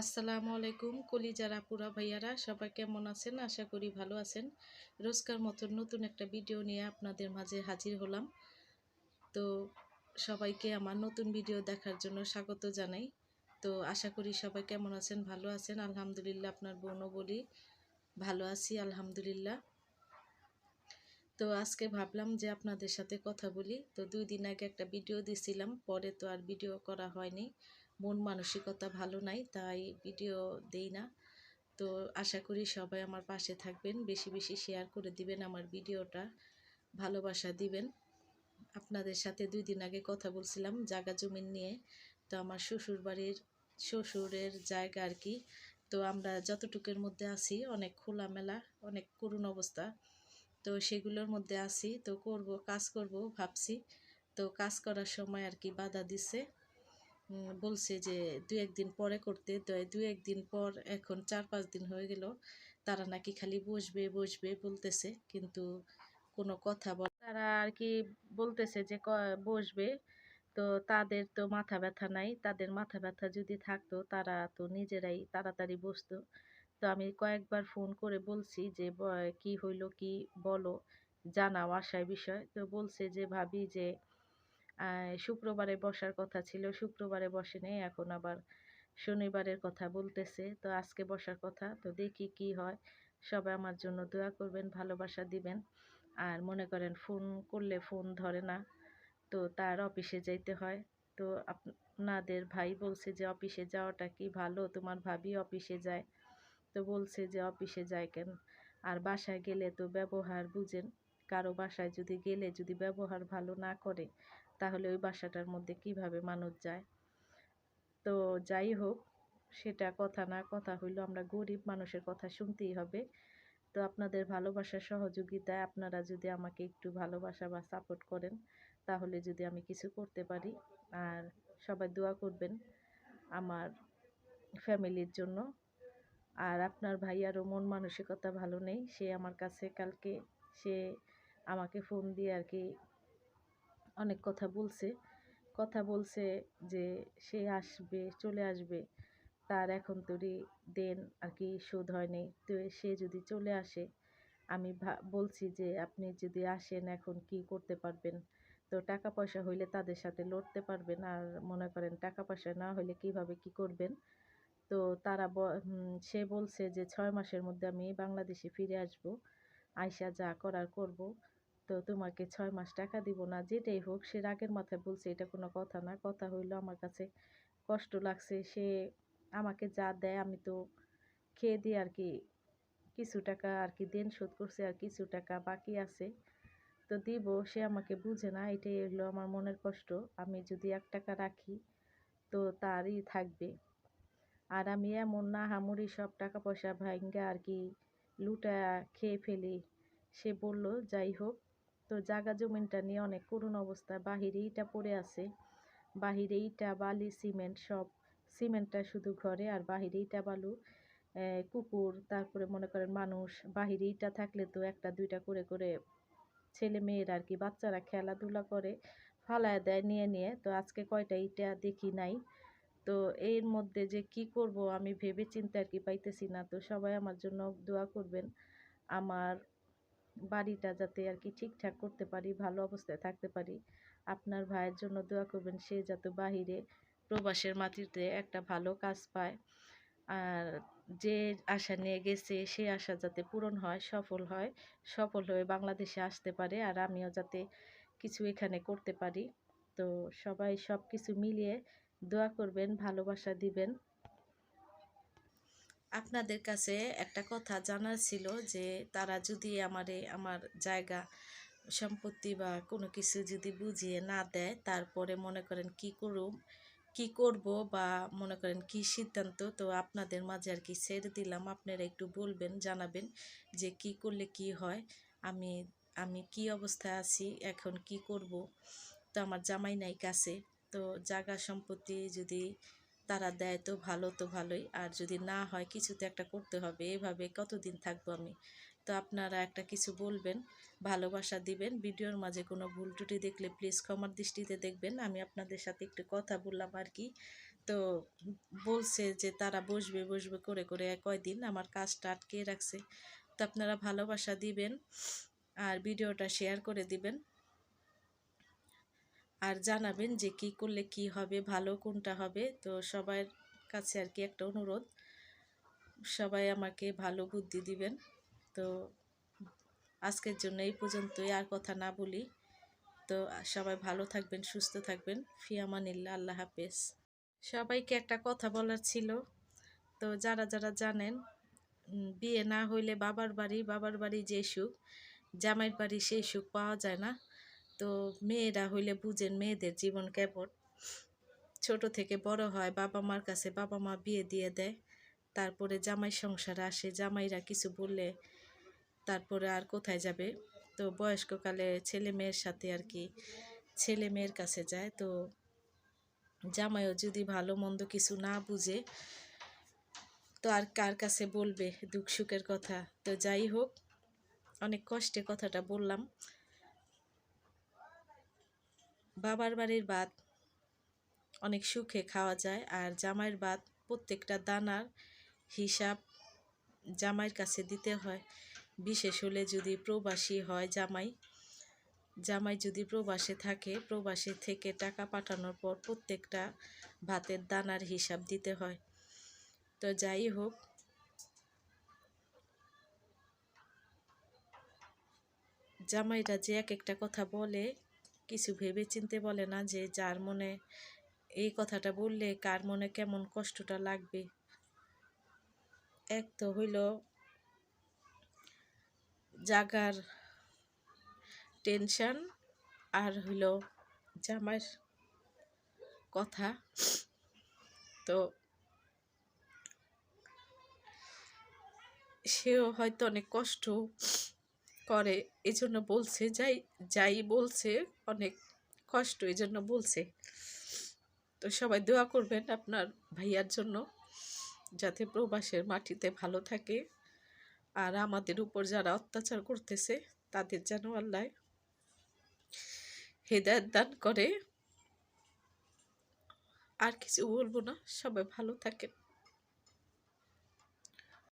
আসসালামু আলাইকুম, কলিজার পুরা ভাইয়ারা, সবাই কেমন আছেন? আশা করি ভালো আছেন। রোজকার মতন নতুন একটা ভিডিও নিয়ে আপনাদের মাঝে হাজির হলাম। তো সবাইকে আমার নতুন ভিডিও দেখার জন্য স্বাগত জানাই। তো আশা করি সবাই কেমন আছেন? ভালো আছেন? আলহামদুলিল্লাহ, আপনার বোনও বলি, ভালো আছি, আলহামদুলিল্লাহ। তো আজকে ভাবলাম যে আপনাদের সাথে কথা বলি। তো দুই দিন আগে একটা ভিডিও দিছিলাম, পরে তো আর ভিডিও করা হয়নি। মন মানসিকতা ভালো নাই, তাই ভিডিও দেই না। তো আশা করি সবাই আমার পাশে থাকবেন, বেশি বেশি শেয়ার করে দিবেন আমার ভিডিওটা, ভালোবাসা দিবেন। আপনাদের সাথে দুই দিন আগে কথা বলছিলাম জায়গা জমিন নিয়ে, তো আমার শ্বশুর বাড়ির শ্বশুরের জায়গা আর কি। তো আমরা যতটুকুর মধ্যে আছি, অনেক খোলামেলা, অনেক করুণ অবস্থা। তো সেগুলোর মধ্যে আছি, তো করব, কাজ করব ভাবছি। তো কাজ করার সময় আর কি বাধা দিছে। বলছে যে দু একদিন পরে করতে দু একদিন পর এখন চার পাঁচ দিন হয়ে গেল, তারা নাকি খালি বসবে বসবে বলতেছে, কিন্তু কোনো কথা বল তারা আর কি বলতেছে যে বসবে, তো তাদের তো মাথা ব্যথা নাই, তাদের মাথা ব্যথা যদি থাকতো, তারা তো নিজেরাই তাড়াতাড়ি বসতো। তো আমি কয়েকবার ফোন করে বলছি যে কি হইল, কি বলো, জানাও আশায় বিষয়। তো বলছে যে, ভাবি যে শুক্রবারে বসার কথা ছিল। শুক্রবারে বসে নেই এখন আবার শনিবারের কথা বলতেছে। তো আজকে বসার কথা, তো দেখি কি হয়। সবাই আমার জন্য দোয়া করবেন, ভালোবাসা দিবেন। আর মনে করেন ফোন করলে ফোন ধরে না, তো তার অফিসে যাইতে হয়। তো আপনাদের ভাই বলছে যে, অফিসে যাওয়াটা কি ভালো? তোমার ভাবি অফিসে যায়। তো বলছে যে, অফিসে যায় কেন? আর বাসায় গেলে তো ব্যবহার বুঝেন কারও বাসায় যদি গেলে যদি ব্যবহার ভালো না করে, তাহলে ওই বাসাটার মধ্যে কীভাবে মানুষ যায়? তো যাই হোক, সেটা কথা না কথা হইল আমরা গরিব মানুষের কথা শুনতেই হবে। তো আপনাদের ভালোবাসা সহযোগিতায় আপনারা যদি আমাকে একটু ভালোবাসা বা সাপোর্ট করেন, তাহলে যদি আমি কিছু করতে পারি। আর সবাই দোয়া করবেন আমার ফ্যামিলির জন্য। আর আপনার ভাইয়ারও মন মানসিকতা ভালো নেই, সে আমার কাছে কালকে, সে আমাকে ফোন দিয়ে আর কি অনেক কথা বলছে। কথা বলছে যে সে আসবে, চলে আসবে। তার এখন তোরই দেন আর কি শোধ হয়নি তো সে যদি চলে আসে, আমি বলছি যে আপনি যদি আসেন এখন কি করতে পারবেন? তো টাকা পয়সা হইলে তাদের সাথে লড়তে পারবেন আর মনে করেন টাকা পয়সা না হইলে কীভাবে কি করবেন? তো তারা সে বলছে যে ছয় মাসের মধ্যে আমি বাংলাদেশে ফিরে আসব আয়সা যা করার করব। তো তোমাকে ছয় মাস টাকা দিব না, যেটাই হোক, সে রাগের মাথায় বলছে, এটা কোনো কথা না। কথা হইল আমার কাছে কষ্ট লাগছে, সে আমাকে যা দেয় আমি তো খেয়ে দিয়ে আর কি কিছু টাকা আর কি দেন শোধ করছে আর কিছু টাকা বাকি আছে। তো দিব, সে আমাকে বুঝে না, এটাই হলো আমার মনের কষ্ট। আমি যদি এক টাকা রাখি তো তারই থাকবে। আর আমি এমন না হামুড়ি সব টাকা পয়সা ভাঙ্গা আর কি লুটা খেয়ে ফেলি। সে বলল, যাই হোক তো জাগা জমিনটা নিয়ে অনেক করুণ অবস্থা। বাহিরে ইটা পড়ে আছে। বাহিরে ইটা, বালি, সিমেন্ট সব। সিমেন্টটা শুধু ঘরে আর বাহিরে ইটা বালু কুকুর, তারপরে মনে করেন মানুষ। বাহিরে ইটা থাকলে তো একটা, দুইটা করে করে ছেলে মেয়েরা আর কি বাচ্চারা খেলাধুলা করে, ফালায় দেয় নিয়ে নিয়ে। তো আজকে কয়টা ইটা দেখি নাই। তো এর মধ্যে যে কি করব আমি ভেবে চিন্তে আর কি পাইতেছি না। তো সবাই আমার জন্য দোয়া করবেন। আমার বাড়িটা যাতে আর কি ঠিকঠাক করতে পারি, ভালো অবস্থায় থাকতে পারি, আপনার ভাইয়ের জন্য দোয়া করবেন সে যাতে বাহিরে প্রবাসের মাটিতে একটা ভালো কাজ পায়। আর যে আশা নিয়ে গেছে, সে আশা যাতে পূরণ হয়, সফল হয়, সফল হয়ে বাংলাদেশে আসতে পারে আর আমিও যাতে কিছু এখানে করতে পারি। তো সবাই সব কিছু মিলিয়ে দোয়া করবেন, ভালোবাসা দিবেন। আপনাদের কাছে একটা কথা জানার ছিল যে, তারা যদি আমারে, আমার জায়গা, সম্পত্তি বা কোনো কিছু যদি বুঝিয়ে না দেয়, তারপরে মনে করেন কি করুম, কি করব বা মনে করেন কি সিদ্ধান্ত, তো আপনাদের মাঝে আর কি ছেড়ে দিলাম। আপনারা একটু বলবেন, জানাবেন যে কি করলে কি হয়, আমি আমি কি অবস্থায় আছি, এখন কি করব। তো আমার জামাই নাই কাছে, তো জায়গা, সম্পত্তি যদি তারা দেয় তো ভালো তো ভালোই। আর যদি না হয় কিছু তো একটা করতে হবে, এভাবে কতদিন থাকব আমি? তো আপনারা একটা কিছু বলবেন, ভালোবাসা দিবেন, ভিডিওর মাঝে কোনো ভুল ত্রুটি দেখলে প্লিজ ক্ষমার দৃষ্টিতে দেখবেন। আমি আপনাদের সাথে একটু কথা বললাম আর কি। তো বলছে যে তারা বসবে বসবে করে করে কয়দিন আমার কাজটা আটকে রাখছে। তো আপনারা ভালোবাসা দিবেন আর ভিডিওটা শেয়ার করে দিবেন। আর জানাবেন যে কি করলে কি হবে, ভালো কোনটা হবে। তো সবার কাছে আর কি একটা অনুরোধ, সবাই আমাকে ভালো বুদ্ধি দিবেন। তো আজকের জন্য এই পর্যন্তই, আর কথা না বলি। তো সবাই ভালো থাকবেন, সুস্থ থাকবেন। ফিয়ামানিল্লা আল্লাহ হাফেজ। সবাইকে একটা কথা বলার ছিল। তো যারা যারা জানেন বিয়ে না হইলে বাবার বাড়ি বাবার বাড়ি যে সুখ, জামাইয়ের বাড়ি সেই সুখ পাওয়া যায় না। তো মেয়েরা হইলে বুঝেন মেয়েদের জীবন কেমন। ছোট থেকে বড় হয় বাবা মার কাছে বাবা মা বিয়ে দিয়ে দেয়, তারপরে জামাই সংসার আসে, জামাইরা কিছু বললে তারপরে আর কোথায় যাবে? তো বয়স্ককালে ছেলে মেয়ের সাথে আর কি ছেলে মেয়ের কাছে যায়। তো জামাইও যদি ভালো মন্দ কিছু না বুঝে, তো আর কার কাছে বলবে দুঃখ সুখের কথা? তো যাই হোক, অনেক কষ্টে কথাটা বললাম। বাবার বাড়ির ভাত অনেক সুখে খাওয়া যায় আর জামাইয়ের ভাত প্রত্যেকটা দানার হিসাব জামাইয়ের কাছে দিতে হয়। বিশেষ হলে যদি প্রবাসী হয় জামাই জামাই যদি প্রবাসে থাকে, প্রবাসে থেকে টাকা পাঠানোর পর প্রত্যেকটা ভাতের দানার হিসাব দিতে হয়। তো যাই হোক। জামাইরা যে এক একটা কথা বলে কিছু ভেবে চিনতে বলে না যে যার মনে এই কথাটা বললে কার মনে কেমন কষ্টটা লাগবে। এক তো হইল জাগার টেনশন, আর হইল জামাইয়ের কথা। তো সেও হয়তো অনেক কষ্ট করে, এজন্য বলছে, যাই যাই বলছে, অনেক কষ্ট এজন্য বলছে। তো সবাই দোয়া করবেন আপনার ভাইয়ার জন্য, যাতে প্রবাসের মাটিতে ভালো থাকে। আর আমাদের উপর যারা অত্যাচার করতেছে, তাদের যেন আল্লাহ হেদায়ত দান করে। আর কিছু বলব না, সবাই ভালো থাকেন।